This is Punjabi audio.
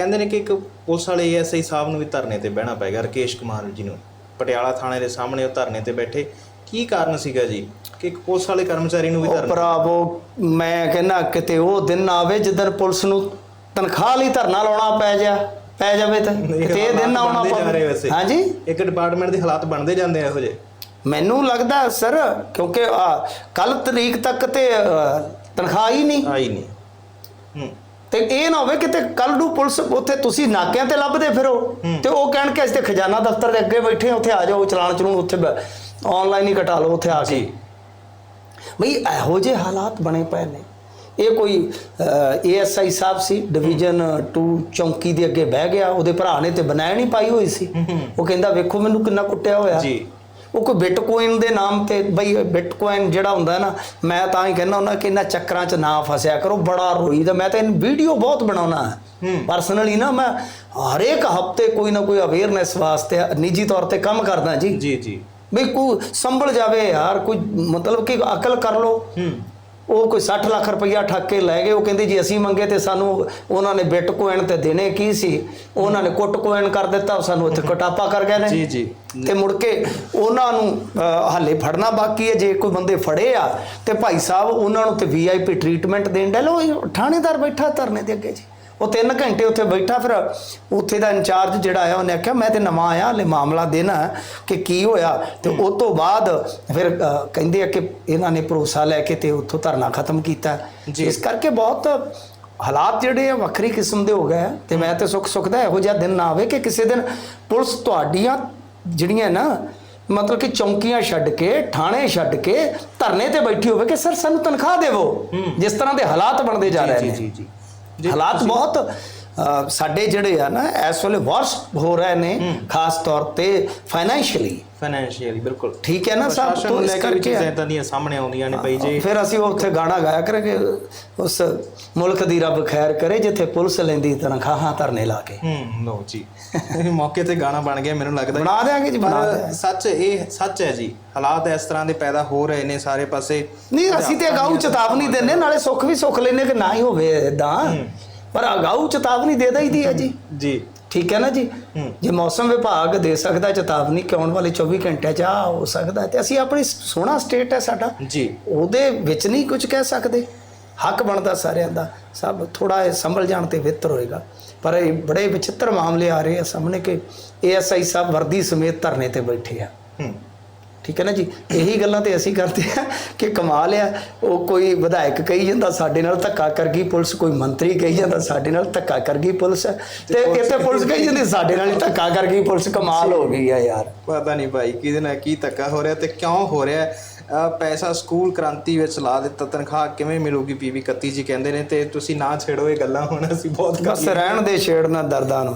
ਕਹਿੰਦੇ ਨੇ ਕਿ ਇੱਕ ਪੁਲਿਸ ਵਾਲੇ ਐਸਆਈ ਸਾਹਿਬ ਨੂੰ ਵੀ ਧਰਨੇ ਤੇ ਬਹਿਣਾ ਪਏਗਾ ਰਕੇਸ਼ ਕੁਮਾਰ ਜੀ ਨੂੰ। ਪਟਿਆਲਾ ਥਾਣੇ ਦੇ ਸਾਹਮਣੇ ਉਹ ਧਰਨੇ ਤੇ ਬੈਠੇ। ਕੀ ਕਾਰਨ ਸੀਗਾ ਜੀ? ਕਿ ਇੱਕ ਪੁਲਿਸ ਵਾਲੇ ਕਰਮਚਾਰੀ ਨੂੰ ਵੀ ਉਹ ਧਰਨਾ? ਭਰਾਵੋ ਮੈਂ ਕਹਿੰਦਾ ਕਿਤੇ ਉਹ ਦਿਨ ਆਵੇ ਜਿੱਦਣ ਪੁਲਿਸ ਨੂੰ ਤਨਖਾਹ ਲਈ ਧਰਨਾ ਲਾਉਣਾ ਪੈ ਜਾ ਪੈ ਜਾਵੇ ਤਾਂ। ਕਿਤੇ ਇਹ ਦਿਨ ਆਉਣਾ ਜਾ ਪਵੇ। ਹਾਂਜੀ? ਇੱਕ ਡਿਪਾਰਟਮੈਂਟ ਦੇ ਹਾਲਾਤ ਬਣਦੇ ਜਾਂਦੇ ਆ ਇਹੋ ਜਿਹੇ। ਮੈਨੂੰ ਲੱਗਦਾ ਸਰ ਕਿਉਂਕਿ ਕੱਲ ਤਰੀਕ ਤੱਕ ਤੇ ਤਨਖਾਹ ਹੀ ਨਹੀਂ। ਆਈ ਨਹੀਂ। ਹੂੰ। ਤੇ ਇਹ ਨਾ ਹੋਵੇ ਕਿਤੇ ਕੱਲ ਨੂੰ ਪੁਲਿਸ ਉੱਥੇ ਤੁਸੀਂ ਨਾਕਿਆਂ ਤੇ ਲੱਭਦੇ ਫਿਰੋ। ਤੇ ਉਹ ਕਹਿਣ ਕਿ ਅਸੀਂ ਤੇ ਖਜ਼ਾਨਾ ਦਫ਼ਤਰ ਦੇ ਅੱਗੇ ਬੈਠੇ ਹਾਂ, ਉੱਥੇ ਆ ਜਾਓ ਚਲਾਨ ਚਲੂਣ ਉੱਥੇ ਆਨਲਾਈਨ ਹੀ ਕਟਾ ਲਓ ਉੱਥੇ ਆ ਕੇ। ਬਈ ਇਹੋ ਜਿਹੇ ਹਾਲਾਤ ਬਣੇ ਪਏ ਨੇ। ਇਹ ਕੋਈ ਏਐਸਆਈ ਸਾਹਿਬ ਸੀ ਡਿਵੀਜ਼ਨ 2 ਚੌਂਕੀ ਦੇ ਅੱਗੇ ਬਹਿ ਗਿਆ ਉਹਦੇ ਭਰਾ ਨੇ ਤੇ ਬਣਾਇਆ ਨਹੀਂ ਪਾਈ ਹੋਈ ਸੀ। ਉਹ ਕਹਿੰਦਾ ਵੇਖੋ ਮੈਨੂੰ ਕਿੰਨਾ ਕੁੱਟਿਆ ਹੋਇਆ। ਜੀ। ਉਹ ਕੋਈ ਬਿਟਕੋਇਨ ਦੇ ਨਾਮ ਤੇ ਬਈ ਬਿਟਕੋਇਨ ਜਿਹੜਾ ਹੁੰਦਾ ਨਾ ਮੈਂ ਤਾਂ ਹੀ ਕਹਿੰਦਾ ਹੁੰਦਾ ਕਿ ਇਹਨਾਂ ਚੱਕਰਾਂ 'ਚ ਨਾ ਫਸਿਆ ਕਰੋ ਬੜਾ ਰੋਈਦਾ ਮੈਂ ਤਾਂ ਇਹ ਵੀਡੀਓ ਬਹੁਤ ਬਣਾਉਣਾ ਹੈ। ਪਰਸਨਲੀ ਨਾ ਮੈਂ ਹਰੇਕ ਹਫ਼ਤੇ ਕੋਈ ਨਾ ਕੋਈ ਅਵੇਅਰਨੈਸ ਵਾਸਤੇ ਨਿੱਜੀ ਤੌਰ ਤੇ ਕੰਮ ਕਰਦਾ ਜੀ। ਜੀ ਜੀ। ਬਈ ਕੋਈ ਸੰਭਲ ਜਾਵੇ ਯਾਰ ਕੋਈ ਮਤਲਬ ਕਿ ਅਕਲ ਕਰ ਲੋ ਉਹ ਕੋਈ 60 ਲੱਖ ਰੁਪਈਆ ਠੱਗ ਕੇ ਲੈ ਗਏ ਉਹ ਕਹਿੰਦੇ ਜੀ ਅਸੀਂ ਮੰਗੇ ਤੇ ਸਾਨੂੰ ਉਹਨਾਂ ਨੇ ਬਿਟਕੋਇਨ ਤੇ ਦੇਣੇ ਕੀ ਸੀ? ਉਹਨਾਂ ਨੇ ਕੁੱਟ ਕੋਇਨ ਕਰ ਦਿੱਤਾ ਸਾਨੂੰ ਇੱਥੇ ਕਟਾਪਾ ਕਰ ਗਏ ਨੇ। ਜੀ ਜੀ। ਤੇ ਮੁੜ ਕੇ ਉਹਨਾਂ ਨੂੰ ਹਾਲੇ ਫੜਨਾ ਬਾਕੀ ਹੈ ਜੇ ਕੋਈ ਬੰਦੇ ਫੜੇ ਆ ਤੇ ਭਾਈ ਸਾਹਿਬ ਉਹਨਾਂ ਨੂੰ ਤੇ ਵੀਆਈਪੀ ਟ੍ਰੀਟਮੈਂਟ ਦੇਣ ਦਾ ਲੋ ਥਾਣੇਦਾਰ ਬੈਠਾ ਧਰਨੇ ਦੇ ਅੱਗੇ ਜੀ। ਉਹ 3 ਘੰਟੇ ਉੱਥੇ ਬੈਠਾ ਫਿਰ ਉੱਥੇ ਦਾ ਇੰਚਾਰਜ ਜਿਹੜਾ ਆਇਆ ਉਹਨੇ ਆਖਿਆ ਮੈਂ ਤੇ ਨਵਾਂ ਆਇਆ ਹਲੇ ਮਾਮਲਾ ਦੇਣਾ ਕਿ ਕੀ ਹੋਇਆ। ਤੇ ਉਸ ਤੋਂ ਬਾਅਦ ਫਿਰ ਕਹਿੰਦੇ ਆ ਕਿ ਇਹਨਾਂ ਨੇ ਭਰੋਸਾ ਲੈ ਕੇ ਤੇ ਉੱਥੋਂ ਧਰਨਾ ਖਤਮ ਕੀਤਾ। ਇਸ ਕਰਕੇ ਬਹੁਤ ਹਾਲਾਤ ਜਿਹੜੇ ਆ ਵੱਖਰੀ ਕਿਸਮ ਦੇ ਹੋ ਗਏ ਤੇ ਮੈਂ ਤੇ ਸੁੱਖ ਸੁਖਦਾ ਇਹੋ ਜਿਹਾ ਦਿਨ ਨਾ ਆਵੇ ਕਿ ਕਿਸੇ ਦਿਨ ਪੁਲਿਸ ਤੁਹਾਡੀਆਂ ਜਿਹੜੀਆਂ ਨਾ ਮਤਲਬ ਕਿ ਚੌਂਕੀਆਂ ਛੱਡ ਕੇ ਥਾਣੇ ਛੱਡ ਕੇ ਧਰਨੇ ਤੇ ਬੈਠੀ ਹੋਵੇ ਕਿ ਸਰ ਸਾਨੂੰ ਤਨਖਾਹ ਦੇਵੋ ਜਿਸ ਤਰ੍ਹਾਂ ਦੇ ਹਾਲਾਤ ਬਣਦੇ ਜਾ ਰਹੇ ਨੇ। ਜੀ ਜੀ ਜੀ। ਹਾਲਾਤ ਬਹੁਤ ਅ, ਸਾਡੇ ਜਿਹੜੇ ਆ ਨਾ ਇਸ ਵੇਲੇ ਵਰਸਟ ਹੋ ਰਹੇ ਨੇ ਖਾਸ ਤੌਰ ਤੇ ਫਾਈਨੈਂਸ਼ੀਅਲੀ ਫਾਈਨੈਂਸ਼ੀਅਲੀ ਬਿਲਕੁਲ। ਠੀਕ ਹੈ ਨਾ ਸਭ ਤੋਂ ਇਸ ਕਰਕੇ ਇਦਾਂ ਦੀਆਂ ਸਾਹਮਣੇ ਆਉਂਦੀਆਂ ਨੇ ਪਈ ਜੇ। ਫਿਰ ਅਸੀਂ ਉੱਥੇ ਗਾਣਾ ਗਾਇਆ ਕਰਾਂਗੇ ਉਸ ਮੁਲਕ ਦੀ ਰੱਬ ਖੈਰ ਕਰੇ ਜਿੱਥੇ ਪੁਲਿਸ ਲੈਂਦੀ ਤਨਖਾਹਾਂ ਧਰਨੇ ਲਾ ਕੇ। ਹੂੰ ਲੋ ਜੀ। ਮੌਕੇ ਤੇ ਗਾਣਾ ਬਣ ਗਿਆ ਮੈਨੂੰ ਲੱਗਦਾ ਬਣਾ ਦਿਆਂਗੇ ਜੀ ਬਣਾ ਸੱਚ ਇਹ ਸੱਚ ਹੈ ਜੀ ਹਾਲਾਤ ਇਸ ਤਰ੍ਹਾਂ ਦੇ ਪੈਦਾ ਹੋ ਰਹੇ ਨੇ ਸਾਰੇ ਪਾਸੇ। ਨਹੀਂ ਅਸੀਂ ਤੇ ਅਗਾਊ ਚੇਤਾਵਨੀ ਦਿੰਨੇ ਨਾਲੇ ਸੁੱਖ ਵੀ ਸੁੱਖ ਲੈਨੇ ਕਿ ਨਾ ਹੀ ਹੋਵੇ ਇਦਾਂ ਪਰ ਅਗਾਊ ਚੇਤਾਵਨੀ ਦੇ ਦਈਦੀ ਹੈ ਜੀ। ਜੀ। ਠੀਕ ਹੈ ਨਾ ਜੀ। ਜੇ ਮੌਸਮ ਵਿਭਾਗ ਦੇ ਸਕਦਾ ਚੇਤਾਵਨੀ ਕਿ ਆਉਣ ਵਾਲੇ 24 ਘੰਟਿਆਂ 'ਚ ਆ ਹੋ ਸਕਦਾ ਤੇ ਅਸੀਂ ਆਪਣੀ ਸੋਹਣਾ ਸਟੇਟ ਹੈ ਸਾਡਾ। ਜੀ। ਉਹਦੇ ਵਿੱਚ ਨਹੀਂ ਕੁਝ ਕਹਿ ਸਕਦੇ। ਹੱਕ ਬਣਦਾ ਸਾਰਿਆਂ ਦਾ। ਸਭ ਥੋੜਾ ਇਹ ਸੰਭਲ ਜਾਣ ਤੇ ਬਿਹਤਰ ਹੋਏਗਾ। ਪਰ ਇਹ ਬੜੇ ਵਿਚਿੱਤਰ ਮਾਮਲੇ ਆ ਰਹੇ ਆ ਸਾਹਮਣੇ ਕਿ ਏਐਸਆਈ ਸਾਹਿਬ ਵਰਦੀ ਸਮੇਤ ਧਰਨੇ ਤੇ ਬੈਠੇ ਆ। ਹੂੰ। ਠੀਕ ਹੈ ਨਾ ਜੀ? ਇਹੀ ਗੱਲਾਂ ਤੇ ਅਸੀਂ ਕਰਦੇ ਆ ਕਿ ਕਮਾਲ ਆ। ਉਹ ਕੋਈ ਵਿਧਾਇਕ ਕਹੀ ਜਾਂਦਾ ਸਾਡੇ ਨਾਲ ਧੱਕਾ ਕਰ ਗਈ ਪੁਲਿਸ ਕੋਈ ਮੰਤਰੀ ਕਹੀ ਜਾਂਦਾ ਸਾਡੇ ਨਾਲ ਧੱਕਾ ਕਰ ਗਈ ਪੁਲਿਸ। ਤੇ ਇੱਥੇ ਪੁਲਿਸ ਕਹੀ ਜਾਂਦੀ ਸਾਡੇ ਨਾਲ ਹੀ ਧੱਕਾ ਕਰ ਗਈ ਪੁਲਿਸ ਕਮਾਲ ਹੋ ਗਈ ਆ ਯਾਰ। ਪਤਾ ਨਹੀਂ ਭਾਈ ਕਿਹਦੇ ਨਾਲ ਕੀ ਧੱਕਾ ਹੋ ਰਿਹਾ ਤੇ ਕਿਉਂ ਹੋ ਰਿਹਾ। ਪੈਸਾ ਸਕੂਲ ਕ੍ਰਾਂਤੀ ਵਿੱਚ ਲਾ ਦਿੱਤਾ ਤਨਖਾਹ ਕਿਵੇਂ ਮਿਲੂਗੀ ਪੀਵੀ 31 ਜੀ ਕਹਿੰਦੇ ਨੇ ਤੇ ਤੁਸੀਂ ਨਾ ਛੇੜੋ ਇਹ ਗੱਲਾਂ ਹੁਣ ਅਸੀਂ ਬਹੁਤ ਬਸ ਰਹਿਣ ਦੇ ਛੇੜਨਾ ਦਰਦਾਂ ਨੂੰ।